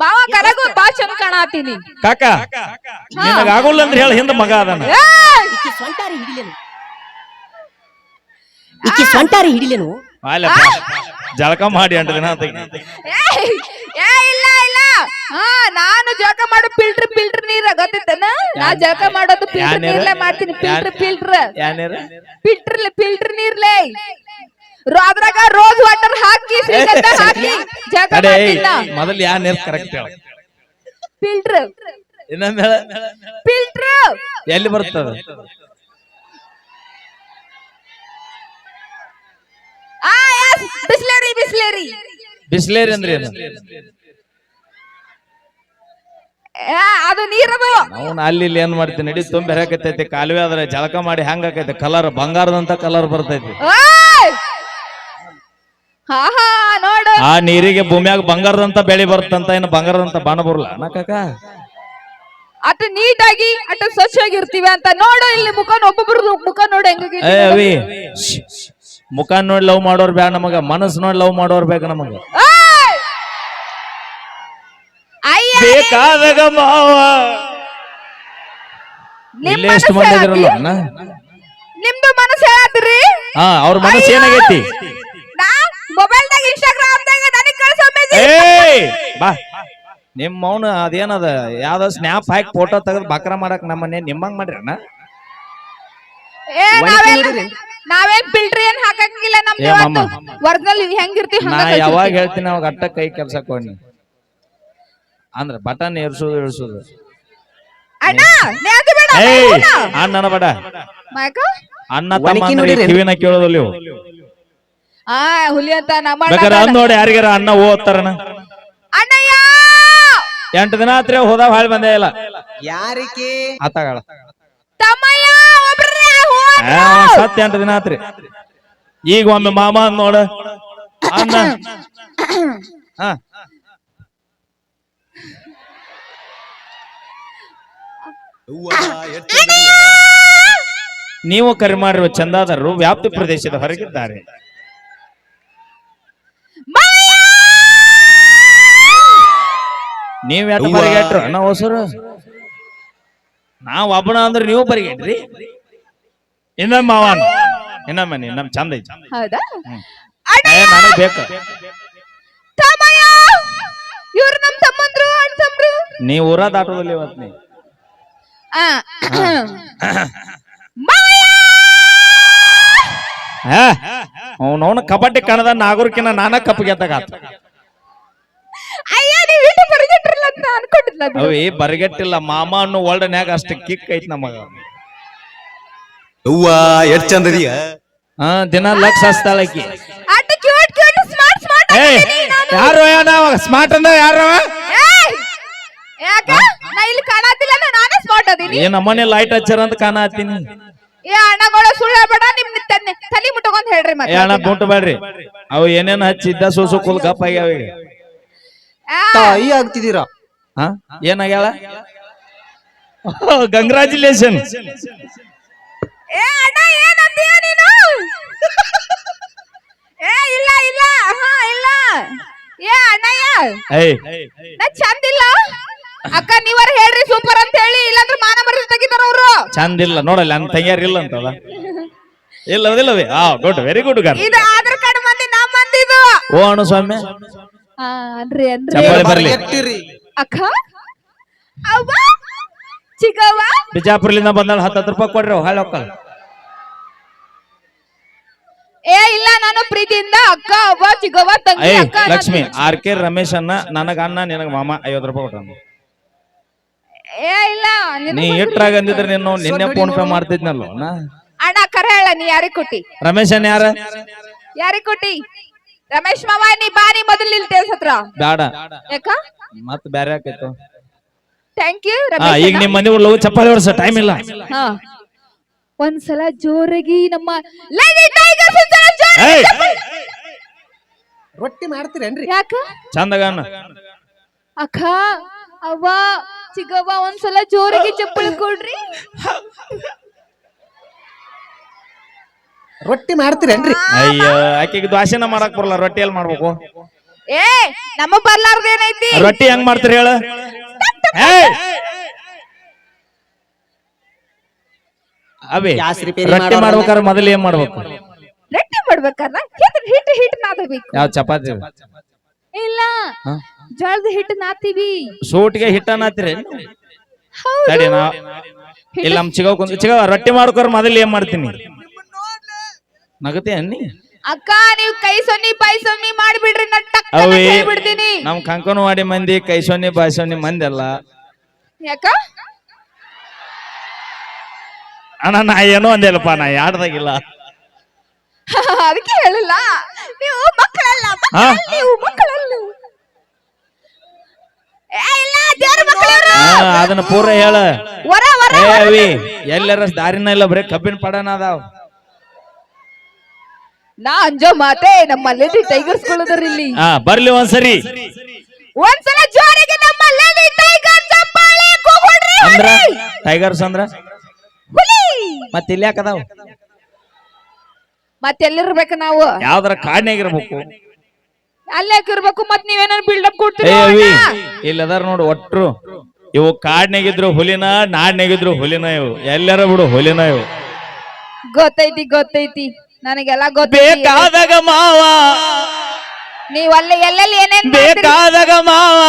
ಬಾವ ಕರಗು ಬಾ ಚಂದ ಕಾಣತೀನಿ. ಕಾಕ ನಿನಗಾಗುಲ್ಲ ಅಂದ್ರೆ ಹೇಳ ಹಿಂದ ಮಗ ಅದಾನ. ಈಕಿ ಸ್ವಂಟಾರಿ ಹಿಡಿಲೇನು? ಈಕಿ ಸ್ವಂಟಾರಿ ಹಿಡಿಲೇನು? ಅಲ್ಲಪ್ಪ ಜಳಕ ಮಾಡಿ ಎಂಟು ದಿನ ಅಂತ ಏಯ್, ಏ ಇಲ್ಲ ಇಲ್ಲ. ಹಾ ನಾನು ಜಳಕ ಮಾಡೋ ಫಿಲ್ಟರ್ ಫಿಲ್ಟರ್ ನೀರ ಗೊತ್ತಿತ್ತನ? ನಾ ಜಳಕ ಮಾಡೋದು ಫಿಲ್ಟರ್ ನೀರ? ನೀರ್ಲೆ ಮಾಡ್ತೀನಿ ಫಿಲ್ಟರ್ ಫಿಲ್ಟರ್. ಯಾನೇರ ಫಿಲ್ಟರ್ ಫಿಲ್ಟರ್ ನೀರ್ಲೆ. ಅದ್ರಾಗ ರೋಸ್ ವಾಟರ್ ಹಾಕಿ ಶ್ರೀಗಂಧ ಹಾಕಿ ಜಳಕ ಅಡೇ ಮಾಡ್ತೀನಿ ಮೊದಲ್ ಯಾ ನೀರ್ ಕರೆಕ್ಟ್ ಹೇಳ. ಫಿಲ್ಟರ್ ಇನ್ನೊಮ್ಮೆ ಹೇಳ. ಫಿಲ್ಟರ್ ಎಲ್ಲಿ ಬರ್ತದ? ಆ ಎಸ್ ಬಿಸ್ಲರಿ ಬಿಸ್ಲರಿ. ಬಿಸ್ಲೇರಿ ಅಂದ್ರೆ ಏನು? ಅದು ನೀರದು. ಅವ್ನ ಅಲ್ಲಿ ಇಲ್ಲಿ ಏನ್ ಮಾಡ್ತೀನಿ? ನಡಿ ತುಂಬಿ ಹರಕತೈತಿ ಕಾಲುವೆ ಆದ್ರೆ ಜಳಕ ಮಾಡಿ ಹೆಂಗ್ ಆಕೈತಿ? ಕಲರ್ ಬಂಗಾರದಂತ ಕಲರ್ ಬರ್ತೈತಿ! ಹಾ ಹಾ ನೋಡು. ಆ ನೀರಿಗೆ ಭೂಮಿಯಾಗ ಬಂಗಾರದಂತ ಬೆಳೆ ಬರ್ತಂತ ಏನು ಬಂಗಾರದಂತ ಬಾಣ ಬರಲ್ಲ? ಅಣ್ಣ ಕಾಕ. ಅಟ್ ನೀಟಾಗಿ ಅಟ್ ಸ್ವಚ್ಛವಾಗಿರ್ತೀವಿ ಅಂತ ನೋಡು ಇಲ್ಲಿ ಮುಖ ಒಬ್ಬೊಬ್ರದ್ದು ಮುಖ ನೋಡು ಏ ಅವಿ. ಶ್ಶ್. ಮುಖ ನೋಡಿ ಲವ್ ಮಾಡೋರ್ ಬೇಕ ನಮಗ ಮನಸ್ ನೋಡಿ ಲವ್ ಮಾಡೋರ್ ಬೇಕ ನಮಗ! ಅಯ್ಯ ಬೇಕಾದಾಗ ಮಾವ. ನಿಮ್ ಇಲ್ಲೇ ಎಷ್ಟು ಮನಸ್ಸು ಇದ್ರಲ್ಲ? ಅಣ್ಣ? ನಿಮ್ದು ಮನಸ್ಸು ಹೇಳತ್ರಿ ಹಾ ಅವ್ರ ಮನಸ್ಸು ಏನಾಗೈತಿ? ಏಯ್! ಬಾ. ನಿಮ್ಮ ಮೌನ ಅದೇನದ? ಯಾವ್ದ ಸ್ನ್ಯಾಪ್ ಹಾಕಿ ಫೋಟೋ ತೆಗೆದು ಬಕ್ರ ಮಾಡಕ್ ನಮ್ಮನೆ ನಿಮ್ಮಂಗ್ ಮಾಡ್ರಿ ಅಣ್ಣ ಏ ಒಣಗಿ ನಾವೇನ್ ನೋಡಿರಿ. ನಾವೇನ್ ಫಿಲ್ಟರ್ ಏನ್ ಹಾಕಂಗಿಲ್ಲ ನಮ್ದು ಏ ಇವತ್ತು. ಮಾಮ. ಒರಿಜಿನಲ್ ಹೆಂಗಿರ್ತೀವಿ ನಾ ಹಂಗ ಯಾವಾಗ ಹೇಳ್ತೀನಿ ಅವಾಗ ಅಟ್ಟ ಕೈ ಕೆಲ್ಸ ಕೊಡ್ನಿ. ಅಂದ್ರ ಬಟನ್ ಏರ್ಸೋದು ಇಳಿಸೋದು. ಅಣ್ಣ ನೀ ಅದು ಬೇಡ ಏಯ್ ಅಣ್ಣ. ಅಣ್ಣನ ಬಡ. ಮಾಯಕ ಅಣ್ಣ ತಮ್ಮ ನೋಡಿರಿ. ಕಿವಿನ ಕೇಳೋದಿಲ್ಲ ಇವು. ಆ ಹುಲಿ ಅಂತ ನಮ್ಮ ಬೇಕಾದ್ರೆ ಅಂದ್ ನೋಡಿ ಯಾರಿಗಾರ ಅಣ್ಣ ಓದ್ತಾರಣ ಎಂಟು ದಿನ ಆತ್ರಿ ಹೋದ ಭಾಳ ಬಂದೇ ಇಲ್ಲ. ಯಾರಿಕಿ? ಆತಾಗಳ. ತಮ್ಮಯ್ಯ ಒಬ್ರೇ ಆ, ಸತ್ ಎಂಟು ದಿನ ಆತ್ರಿ. ಈಗ ಒಮ್ಮೆ ಮಾಮ ಅಂದ್ ನೋಡ. ಅಣ್ಣ. ಹಾ. ನೀವು ಕರೆ ಮಾಡಿರುವ ಚಂದಾದಾರರು ವ್ಯಾಪ್ತಿ ಪ್ರದೇಶದ ಹೊರಗಿದ್ದಾರೆ. ನೀವ್ ಎಷ್ಟು ನಾವು ಅಣ್ಣ ಹೊಸರು ನಾವ್ ಒಬ್ಬನ ಅಂದ್ರೆ ನೀವು ಬರಿಗೆಟ್ರಿ ಇನ್ನೊಮ್ಮೆ ಮಾವನ್ ಇನ್ನೊಮ್ಮೆ ನೀ ನಮ್ ಚಂದ ಐತಿ ಹೌದಾ ನನಗ್ ಬೇಕು ತಮ್ಮಯ್ಯ ಇವ್ರು ನಮ್ ತಮ್ಮಂದ್ರು ಅಣ್ಣ ನೀ ಊರ ದಾಟೋದಿಲ್ಲ ಇವತ್ ನೀ ಆ ಅವನವನ ಕಬಡ್ಡಿ ಕಣದ ನಾಗರಿಕಿನ ನಾನ ಕಪ್ ಅಂತ ಅನ್ಕೊಂಡಿದ್ಲ. ಅವಿ ಬರಿಗೆಟ್ಟಿಲ್ಲ ಮಾಮ ಅನ್ನೋ ವರ್ಲ್ಡ್ನ್ಯಾಗ ಅಷ್ಟ ಕಿಕ್ ಐತಿ ನಮಗ. ಅವ್ವ ಎಷ್ಟ್ ಇದೀಯ? ಹಾ ದಿನ ಲಕ್ಷ ಹಚ್ತಾಳ ಆಕಿ ಅಟ್ ಕ್ಯೂಟ್ ಕ್ಯೂಟ್ ಸ್ಮಾರ್ಟ್ ಸ್ಮಾರ್ಟ್ ಏಯ್ ಯಾರು ಯಾರ ಸ್ಮಾರ್ಟ್ ಅಂದ ಯಾರು ಯಾಕ? ನಾ ಇಲ್ಲಿ ಕಾಣಾತಿಲ್ಲ ನಾನೇ ಸ್ಮಾರ್ಟ್ ಅದೀನಿ. ಏನ್ ನಮ್ಮನೆ ಲೈಟ್ ಹಚ್ಚಾರ ಅಂತ ಕಾಣತ್ತೀನಿ ಏ ಅಣ್ಣಗಳ ಸುಳ್ಳು ಬೇಡ ನಿಮ್ ತನ್ನೆ ತಲಿ ಮುಟ್ಕೊಂಡ್ ಹೇಳ್ರಿ ಏ ಮತ್ತೆ ಅಣ್ಣ ಬುಂಟು ಬೇಡ್ರಿ ಅವು ಏನೇನ್ ಹಚ್ಚಿದ್ದ ಸೂಸು ಕುಲ್ ಕಪ್ ಆಗ್ಯಾವ ತಾಯಿ ಆಗ್ತಿದ್ದೀರಾ? ಹಾ? ಏನಾಗ್ಯಾಳ? ಕಂಗ್ರಾಚುಲೇಷನ್ ಏ ಅಣ್ಣ ಏನಂತೀಯ ನೀನು? ಏ ಇಲ್ಲ ಇಲ್ಲ. ಹಾ ಇಲ್ಲ. ಏ ಅಣ್ಣಯ್ಯ. ಏಯ್. ನಾ ಚಂದ ಇಲ್ಲ. ಅಕ್ಕ ನೀವರ ಹೇಳ್ರಿ ಸೂಪರ್ ಅಂತ ಹೇಳಿ ಇಲ್ಲಾಂದ್ರೆ ಮಾನ ಮರ್ಯಾದೆ ತೆಗಿತಾರ ಅವರು. ಚಂದ ಇಲ್ಲ ನೋಡಲ್ಲ ನನ್ ತಂಗ್ಯಾರ ಇಲ್ಲ ಅಂತಲ್ಲ ಇಲ್ಲ ಅದಿಲ್ಲವೇ ಆ ಗುಡ್ ವೆರಿ ಗುಡ್. ಗಾರ್ ಇದು ಆಧಾರ್ ಕಾರ್ಡ್ ಮಂದಿ ನಮ್ಮ ಮಂದಿ ಇದು ಓ ಅಣ್ಣ ಸ್ವಾಮಿ. ಆ, ಅನ್ರಿ ಅನ್ರಿ. ಬರ್ಲಿ. ಎಟ್ಟಿರಿ. ಅಕ್ಕ? ಅವ್ವ? ಚಿಕ್ಕವ್ವ? ಬಿಜಾಪುರ್ಲಿಂದ ಬಂದಾಳ ಹತ್ತತ್ತು ರೂಪಾಯಿ ಕೊಡ್ರಿ ಹಾಳು ಹೋಗಲ್ಲ ಏ ಇಲ್ಲ ನಾನು ಪ್ರೀತಿಯಿಂದ ಅಕ್ಕ ಅವ್ವ ಚಿಕ್ಕವ್ವ ತಂಗಿ ಏಯ್ ಅಕ್ಕ ಲಕ್ಷ್ಮಿ ಆರ್ ಕೆ ರಮೇಶ್ ಅನ್ನ ನನಗ ಅಣ್ಣ ನಿನಗ ಮಾಮ ಐವತ್ತು ರೂಪಾಯಿ ಕೊಟ್ಟ ಏ ಇಲ್ಲ ನಿನಗ್ ನೀ. ಇಟ್ರಾಗ ಅಂದಿದ್ರೆ ನೀನು ನಿನ್ನೆ ಫೋನ್ ಪೇ ಮಾಡ್ತಿದ್ನಲ್ಲ ನಾ? ಅಣ್ಣ ಕರೆ ಹೇಳ ನೀ ಯಾರಿಗ್ ಕೊಟ್ಟಿ? ರಮೇಶ್ ಅನ್ನ ಯಾರ? ಯಾರಿಗ್ ಕೊಟ್ಟಿ? ರಮೇಶ್ ಮಾವ ನೀ ಬಾ ನೀ ಮೊದಲು ಇಲ್ಲಿ ತೇಲ್ಸ್ ಹತ್ರ. ಬೇಡ. ಯಾಕ? ಮತ್ ಬ್ಯಾರೆ ಆಕೈತು ಥ್ಯಾಂಕ್ ಯು ಹಾ ರಮೇಶ್ ಈಗ ನಿಮ್ಮ ಮನೆ ಉಳ್ಳು ಚಪ್ಪಾಳಿ ಹೊಡ್ಸ ಟೈಮ್ ಇಲ್ಲ. ಹಾ. ಒಂದ್ಸಲ ಜೋರಾಗಿ ನಮ್ಮ Lady Tigers ಒಂದ್ಸಲ ಜೋರಾಗಿ ಏಯ್! ರೊಟ್ಟಿ ಮಾಡ್ತೀರೇನ್ರಿ? ಯಾಕ? ಚಂದಗ ಅಕ್ಕ ಅವ್ವ ಚಿಗವ್ವ ಒಂದ್ಸಲ ಜೋರಾಗಿ ಚಪ್ಪಲಿ ಕೊಡ್ರಿ. ರೊಟ್ಟಿ ಮಾಡ್ತೀರೇನ್ರಿ ಅಯ್ಯೋ ಆಕೆಗೆ ದ್ವಾಸೆನ ಮಾಡಕ್ ಬರಲ್ಲ ರೊಟ್ಟಿ ಎಲ್ಲಿ ಮಾಡ್ಬೇಕು? ಏ ನಮ್ಮ ಬರ್ಲಾರ್ದ ಏನೈತಿ? ರೊಟ್ಟಿ ಹೆಂಗ್ ಮಾಡ್ತೀರಿ ಹೇಳ? ಅವಿ ರೊಟ್ಟಿ ಮಾಡ್ಬೇಕಾದ್ರೆ ಮೊದಲು ಏನ್ ಮಾಡ್ಬೇಕು. ರೊಟ್ಟಿ ಮಾಡ್ಬೇಕಾದ್ರೆ ಹಿಟ್ ಹಿಟ್ ಹಿಟ್ ನಾದಬೇಕು. ಯಾವ ಚಪಾತಿ? ಇಲ್ಲ ಹ? ಜೋಳದ ಹಿಟ್ಟು ನಾತೀವಿ. ಸೂಟ್ಗೆ ಹಿಟ್ಟನಾತಿರಿ ಹೌದು. ತಡಿ ನಾ ಇಲ್ಲ ನಮ್ ಚಿಗವ್ ಕುಂದ್ ಚಿಗವ ರೊಟ್ಟಿ ಮಾಡ್ಕೋರ್ ಮೊದಲು ಏನ್ ಮಾಡ್ತೀನಿ? ನಗತೆ ಅನ್ನಿ? ಅಕ್ಕ ನೀವು ಕೈ ಸೊನ್ನಿ ಬಾಯಿ ಸೊನ್ನಿ ಮಾಡಿಬಿಡ್ರಿ ನಾ ಟಕ್ ಅವಿ ಬಿಡ್ತೀನಿ ನಮ್ ಕಂಕನವಾಡಿ ಮಂದಿ ಪೈ ಸೊನ್ನಿ ಮಂದಿ ಅಲ್ಲ ಯಾಕ? ಅಣ್ಣ ನಾ ಏನೋ ಅಂದಿಲ್ಲಪ್ಪ ನಾ ಯಾಡ್ದಾಗಿಲ್ಲ. ಅದಕ್ಕೆ ಹೇಳಿಲ್ಲ. ನೀವು ಮಕ್ಕಳಲ್ಲ ಹಾ? ಮಕ್ಕಳಲ್ಲ ನೀವು ಮಕ್ಕಳಲ್ಲ. ಏ ಇಲ್ಲ ದೇವ್ರ ಮಕ್ಕಳವ್ರು? ಹಾ ಅದನ್ನ ಪೂರ ಹೇಳ. ವರ ವರ ಏ ವರ. ಅವಿ ಎಲ್ಲರ ದಾರಿನ ಇಲ್ಲ ಬರೀ ಕಬ್ಬಿನ ಪಡನ ಅದಾವ. ನಾ ಅಂಜೋ ಮಾತೆ ನಮ್ಮ ಲೇಡಿ ಟೈಗರ್ಸ್ ಗಳದಾರ ಇಲ್ಲಿ. ಹಾ ಬರ್ಲಿ ಒಂದ್ಸರಿ. ಒಂದ್ಸಲ ಜೋರಿಗೆ ನಮ್ಮ ಲೇಡಿ ಟೈಗರ್ ಚಪ್ಪಾಳೆ ಕೂಗುಡ್ರಿ ಅಂದ್ರ. ಟೈಗರ್ಸ್ ಅಂದ್ರ? ಹುಲಿ ಮತ್ತೆ ಇಲ್ಲಿ ಯಾಕದಾವ ಮತ್ತೆಲ್ಲಿರ್ಬೇಕು ನಾವು? ಯಾವ್ದಾರ ಕಾಡ್ನಾಗಿರ್ಬೇಕು ಅಲ್ಲೇ ಹಾಕಿರ್ಬೇಕು ಮತ್ ನೀವೇನಾರು ಬಿಲ್ಡಪ್ ಏ ಕೊಡ್ತೀರಿ ಅವಿ ಅಣ್ಣ? ಇಲ್ಲದಾರ ನೋಡು ಒಟ್ರು. ಇವು ಕಾಡ್ನಾಗಿದ್ರು ಹುಲಿನ ನಾಡ್ನಾಗಿದ್ರು ಹುಲಿನ ಇವು. ಎಲ್ಲರ ಬಿಡು ಹುಲಿನ ಇವು. ಗೊತ್ತೈತಿ ಗೊತ್ತೈತಿ. ನನಗೆಲ್ಲ ಗೊತ್ತೈತಿ ಬೇಕಾದಾಗ ಮಾವ. ನೀವು ಅಲ್ಲಿ ಎಲ್ಲೆಲ್ಲಿ ಏನೇನ್ ಬೇಕಾದಾಗ ಮಾವ.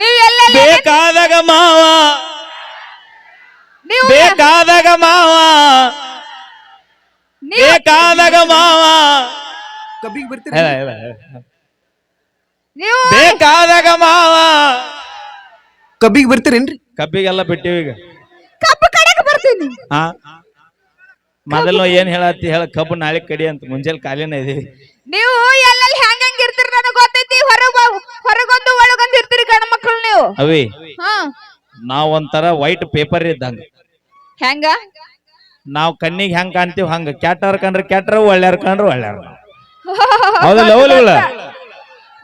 ನೀವು ಎಲ್ಲೆಲ್ಲಿ ಬೇಕಾದಾಗ ಮಾವ. ನೀವು ಬೇಕಾದಾಗ ಮಾವ. ನೀ ಬೇಕಾದಾಗ ಮಾವ. ಕಬ್ಬಿಗೆ ಬರ್ತೀರಿ. ನೀವು ಬೇಕಾದಾಗ ಮಾವ. ಕಬ್ಬಿಗೆ ಬರ್ತೀರೇನ್ರಿ? ಕಬ್ಬಿಗೆಲ್ಲ ಬಿಟ್ಟಿವಿ ಈಗ. ಕಬ್ಬು ಕಡೆಗೆ ಬರ್ತೀನಿ. ಹಾ ಮೊದಲು ಏನ್ ಹೇಳತ್ತಿ ಹೇಳ ಕಬ್ಬು ನಾಳೆ ಕಡಿ ಅಂತ ಮುಂಜಾನೆ ಕಾಲಿನ ಇದೀವಿ. ನೀವು ಎಲ್ಲೆಲ್ಲಿ ಹೆಂಗ್ ಹೆಂಗ್ ಇರ್ತೀರಿ ನನಗೆ ಗೊತ್ತೈತಿ ಹೊರಗ ಹೊರಗೊಂದು ಒಳಗೊಂದು ಇರ್ತೀರಿ ಗಣ ಮಕ್ಕಳು ನೀವು. ಅವಿ ಹಾ. ನಾವ್ ಒಂಥರ ವೈಟ್ ಪೇಪರ್ ಇದ್ದಂಗ. ಹೆಂಗ? ನಾವ್ ಕಣ್ಣಿಗೆ ಹೆಂಗ್ ಕಾಣ್ತೀವಿ ಹಂಗ ಕ್ಯಾಟರ್ ಕಂಡ್ರೆ ಕ್ಯಾಟರ್ ಒಳ್ಳೆಯವ್ರ ಕಂಡ್ರೆ ಒಳ್ಳೆಯವ್ರ ಹೌದಲ್ಲ ಹೌದಲ್ಲ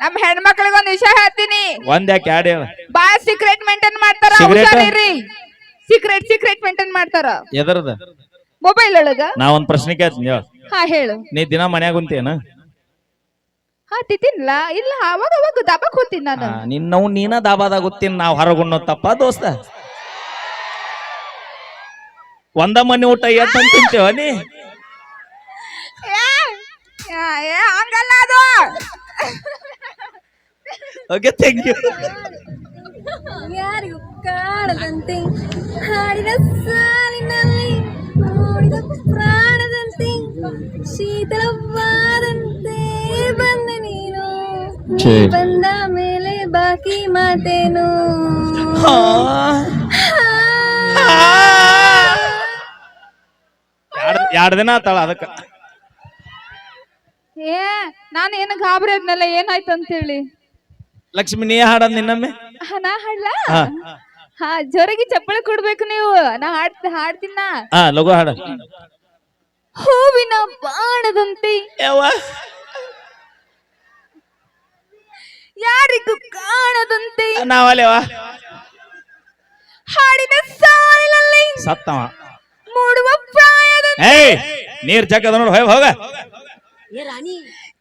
ನಮ್ ಹೆಣ್ಮಕ್ಳಿಗೆ ಒಂದ್ ವಿಷಯ ಹೇಳ್ತೀನಿ. ಒಂದ್ ಯಾಕೆ ಯಾಡ್ ಹೇಳ. ಬಾಳ ಸೀಕ್ರೆಟ್ ಮೇಂಟೈನ್ ಮಾಡ್ತಾರ Secret? ಸೀಕ್ರೆಟ್ ಸೀಕ್ರೆಟ್ ಮೇಂಟೈನ್ ಮಾಡ್ತಾರ. ಎದರದ? ಮೊಬೈಲ್ ಒಳಗ? ನಾ ಒಂದ್ ಪ್ರಶ್ನೆ ಕೇಳ್ತೀನಿ ಹೇಳ. ಹಾ ಹೇಳು. ನೀ ದಿನ ಮನ್ಯಾಗ ಕುಂತೇನ ಹಾ ತಿತ್ತಿನ್ಲ ಇಲ್ಲ ಅವಾಗ ಅವಾಗ ದಬಕ್ ಹೋಗ್ತೀನಿ ನಾನು. ನಿನ್ನವು ನೀನ ದಾಬಾದಾಗ ಗೊತ್ತೀನಿ ನಾವು ಹೊರಗುಣ್ಣೋ ತಪ್ಪ ದೋಸ್ತ. ಒಂದ ಮನೆ ಊಟ ಎತ್ತ ಅಂತ ತಿಂತೇವ ನೀ? ಏ, ಏ, ಏ, ಹಂಗಲ್ಲ ಅದು. ಓಕೆ ಥ್ಯಾಂಕ್ ಯು ಯಾರಿಗೂ ಕಾಣದಂತೆ ಹಾಡಿದ ಸಾಲಿನಲ್ಲಿ ಪ್ರಾಣದಂತೆ ಶೀತಲವಾದಂತೆ ಬಂದ ನೀನು. ಬಂದ ಮೇಲೆ ಬಾಕಿ ಮಾತೇನು. ಎರಡು ದಿನ ಆತಾಳ ಅದಕ್ಕೆ. ಏ ನಾನು ಏನು ಗಾಬರಿ ಆದ್ನಲ್ಲ ಏನಾಯ್ತು ಅಂತ ಹೇಳಿ ಲಕ್ಷ್ಮಿ ನೀ ಹಾಡದ್ ನಿನ್ನೊಮ್ಮೆ? ಹಾ, ನಾ ಹಾಡ್ಲ? ಹಾ. ಜೋರಾಗಿ ಚಪ್ಪಳೆ ಕೊಡ್ಬೇಕು ನೀವು. ನಾ ಹಾಡ್ ಹಾಡ್ತೀನ ಹಾ ಲಘು ಹಾಡ. ಹೂವಿನ ಬಾಣದಂತೆ. ಯಾರಿಗೂ ಕಾಣದಂತೆ. ನಾವಲ್ಲೇವಾ? ಹಾಡಿನ ಸಾಲಿನಲ್ಲಿ ಸತ್ತವ. ಮೂಡುವ ಪ್ರಾಯದಂತೆ. ಏಯ್ ನೀರ್ ಜಗ್ಗದ ನೋಡು ಹೋಗ ಹೋಗ.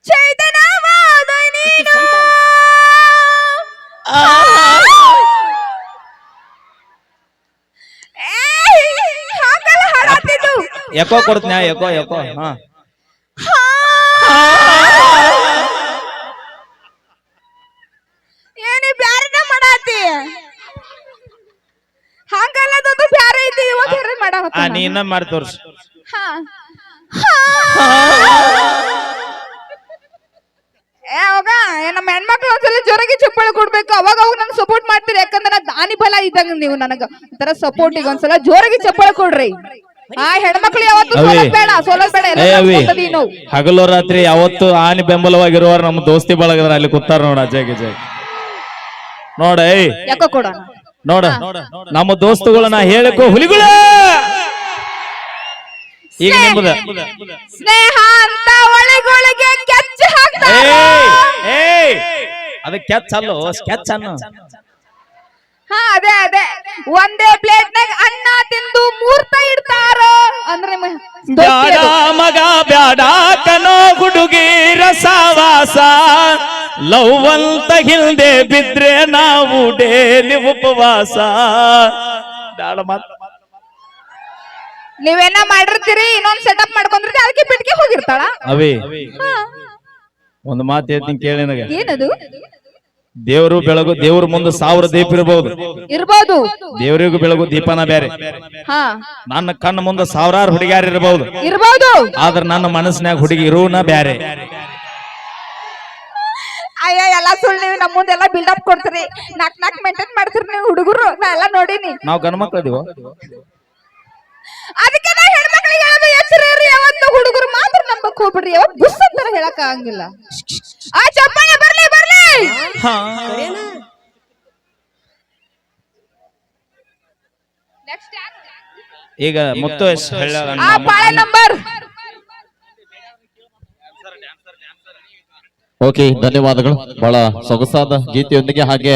ಚೈತನ್ಯವಾದ ನೀನು ಏಯ್, ಹಾಗಲ್ಲ ಹಾಡಾತಿದ್ದು. ಎಕೋ ಕೊಡ್ತೀನಿ ಎಕೋ ಎಕೋ ಹಾ. ಏನಿ ಬ್ಯಾರೆನ ಮಾಡಾತಿ? ಹಂಗಲ್ಲ ಅದು ಬ್ಯಾರೆ ಐತಿ ಇವಾಗ ಬೇರೆ ಆ ಮಾಡಾಕತ್ತಾನ. ನೀ ಮಾಡಿ ತೋರ್ಸು. ಹಾ. ಏ ಅವಾಗ ನಮ್ಮ ಹೆಣ್ಮಕ್ಳು ಒಂದ್ಸಲ ಜೋರಾಗಿ ಚಪ್ಪಾಳೆ ಕೊಡ್ಬೇಕು ಅವಾಗ ಅವಾಗ ನಂಗೆ ಸಪೋರ್ಟ್ ಮಾಡ್ತೀರಿ ಯಾಕಂದ್ರೆ ದಾನಿ ಬಲ ಇದ್ದಂಗ ನೀವು ನನಗ. ಒಂಥರ ಸಪೋರ್ಟ್ ಈಗ ಒಂದ್ಸಲ ಜೋರಾಗಿ ಚಪ್ಪಾಳೆ ಕೊಡ್ರಿ. ಆ ಹೆಣ್ಮಕ್ಳು ಯಾವತ್ತು ಅವಿ. ಸೋಲೋದ್ ಬೇಡ ಸೋಲೋದ್ ಬೇಡ ಎಲ್ಲ ಏ ಅವಿ. ನಡ್ಸ್ಕೊಂತದೀವಿ ನಾವು ಹಗಲು ರಾತ್ರಿ ಯಾವತ್ತು ಆನೆ ಬೆಂಬಲವಾಗಿರುವವರು ನಮ್ಮ ದೋಸ್ತಿ ಬಳಗದ್ರ ಅಲ್ಲಿ ಕೂತಾರ ನೋಡ ಅಜಯ್ ಜೈ ನೋಡ ಏಯ್ ಯಾಕೋ ಕೊಡೋಣ? ನೋಡ ನಮ್ಮ ದೋಸ್ತುಗಳನ್ನ ಹೇಳಿಕೋ ಹುಲಿಗಳ! ಈಗ ನಿಮ್ಮದ ಸ್ನೇಹ ಅಂತ ಒಳಗೊಳಗೆ ಕೆಚ್ಚ ಹಾಕ್ತಾರ. ಏಯ್ ಏಯ್ ಅದ ಕೆಚ್ ಅಲ್ಲೋ ಸ್ಕೆಚ್ ಅನ್ನು. ಹಾ ಅದೇ ಅದೇ. ಒಂದೇ ಪ್ಲೇಟ್ ನಾಗ ಅನ್ನ ತಿಂದು ಮೂರ್ತ ಇಡ್ತಾರ? ಅಂದ್ರೆ ಬ್ಯಾಡ. ಮಗ ಬ್ಯಾಡ ಕನೋ ಹುಡುಗಿ ರಸವಾಸ. ಲವ್ವಂತ ಹಿಂದೆ ಬಿದ್ರೆ ನಾವು ಡೇಲಿ ಉಪವಾಸ. ಬ್ಯಾಡ ಮಾತ್ರ ನೀವೇನ ಮಾಡಿರ್ತೀರಿ ಇನ್ನೊಂದ್ ಸೆಟಪ್ ಮಾಡ್ಕೊಂಡ್ರಿ ಅದಕ್ಕೆ ಬಿಟ್ಕೆ ಹೋಗಿರ್ತಾಳ? ಅವೇ. ಒಂದು ಮಾತು ಹೇಳ್ತೀನಿ ಕೇಳಿ ನನಗೆ. ಏನದು? ದೇವರು ಬೆಳಗು ದೇವ್ರ ಮುಂದೆ ಸಾವಿರ ದೀಪ ಇರಬಹುದು ಇರ್ಬೋದು. ದೇವರಿಗೂ ಬೆಳಗು ದೀಪನ ಬೇರೆ. ಹಾ. ನನ್ನ ಕಣ್ಣ ಮುಂದೆ ಸಾವಿರಾರು ಹುಡುಗಿಯಾರು ಇರಬಹುದು ಇರ್ಬೋದು. ಆದ್ರ ನನ್ನ ಮನಸ್ಸಿನಾಗ ಹುಡುಗಿ ಇರುವನ ಬ್ಯಾರೆ ಅಯ್ಯ ಎಲ್ಲಾ ಸುಳ್ಳು ನೀವು ನಮ್ಮ ಮುಂದೆ ಬಿಲ್ಡ್ ಅಪ್ ಕೊಡ್ತೀರಿ. ನಾಕ್ ನಾಕ್ ಮೇಂಟೈನ್ ಮಾಡ್ತೀರಿ ನೀವು ಹುಡುಗರು. ನಾ ಎಲ್ಲ ನೋಡೀನಿ. ನಾವು ಗಂಡ್ಮಕ್ಳು ಅದೀವ ಅದಕ್ಕೆ ನಾ ಹೆಣ್ಮಕ್ಳಿಗೆ ಹೇಳೋದು ಎಚ್ಚರ ಇರ್ರಿ ಯಾವತ್ತು ಹುಡುಗರು ಮಾತ್ರ ನಂಬಕ್ ಹೋಗ್ಬಿಡ್ರಿ. ಯಾವ ಬುಸ್ ಅಂತಾರ ಹೇಳಕ್ ಆಗಂಗಿಲ್ಲ. ಆ ಚಪ್ಪಾಳೆ ಈಗ ಮುತ್ತು ನಂಬರ್. ಓಕೆ ಧನ್ಯವಾದಗಳು. ಬಹಳ ಸೊಗಸಾದ ಗೀತೆಯೊಂದಿಗೆ ಹಾಗೆ